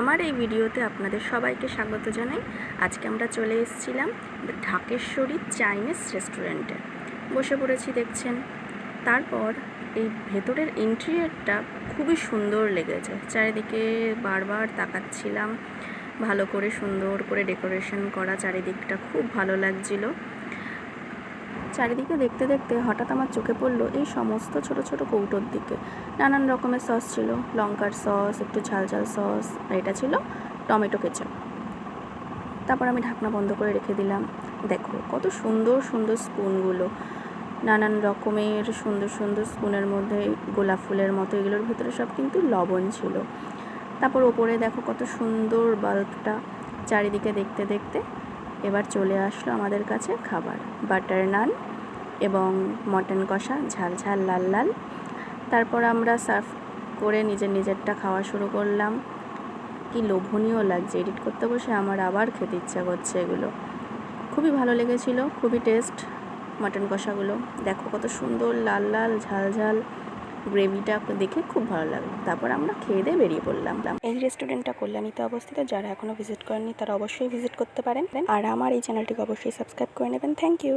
আমার এই ভিডিওতে আপনাদের সবাইকে স্বাগত জানাই। আজকে আমরা চলে এসেছিলাম ঢাকেশ্বরী চাইনিজ রেস্টুরেন্টে। বসে পড়েছি, দেখছেন। তারপর এই ভেতরের ইন্টেরিয়রটা খুবই সুন্দর লেগেছে। চারিদিকে বারবার তাকাচ্ছিলাম। ভালো করে সুন্দর করে ডেকোরেশন করা চারিদিকটা খুব ভালো লাগছিল। চারিদিকে দেখতে দেখতে হঠাৎ আমার চোখে পড়ল এই সমস্ত ছোট ছোট কৌটোর দিকে। নানান রকমের সস ছিল, লঙ্কার সস, একটু ঝাল ঝাল সস, আর এটা ছিল টমেটো কেচাপ। তারপর আমি ঢাকনা বন্ধ করে রেখে দিলাম। দেখো, কত সুন্দর সুন্দর স্পুনগুলো। নানান রকমের সুন্দর সুন্দর স্পুনের মধ্যে গোলাপ ফুলের মতো এগুলোর ভিতরে সব কিন্তু লবণ ছিল। তারপর ওপরে দেখো কত সুন্দর বাল্বটা চারিদিকে দেখতে দেখতে এবার চলে আসলো আমাদের কাছে খাবার। বাটার নান এবং মটন কষা, ঝাল ঝাল, লাল লাল। তারপর আমরা সার্ভ করে নিজের নিজেরটা খাওয়া শুরু করলাম। কি লোভনীয় লাগছে, এডিট করতে বসে আমার আবার খেতে ইচ্ছা করছে এগুলো। খুবই ভালো লেগেছিল, খুবই টেস্ট মটন কষাগুলো। দেখো কত সুন্দর, লাল লাল, ঝাল ঝাল। গ্রেভিটা দেখে খুব ভালো লাগল। তারপর আমরা খেয়ে দিয়ে বেরিয়ে পড়লাম। এই রেস্টুরেন্টটা কল্যাণীতে অবস্থিত। যারা এখনও ভিজিট করেননি, তারা অবশ্যই ভিজিট করতে পারেন। আর আমার এই চ্যানেলটিকে অবশ্যই সাবস্ক্রাইব করে নেবেন। Thank you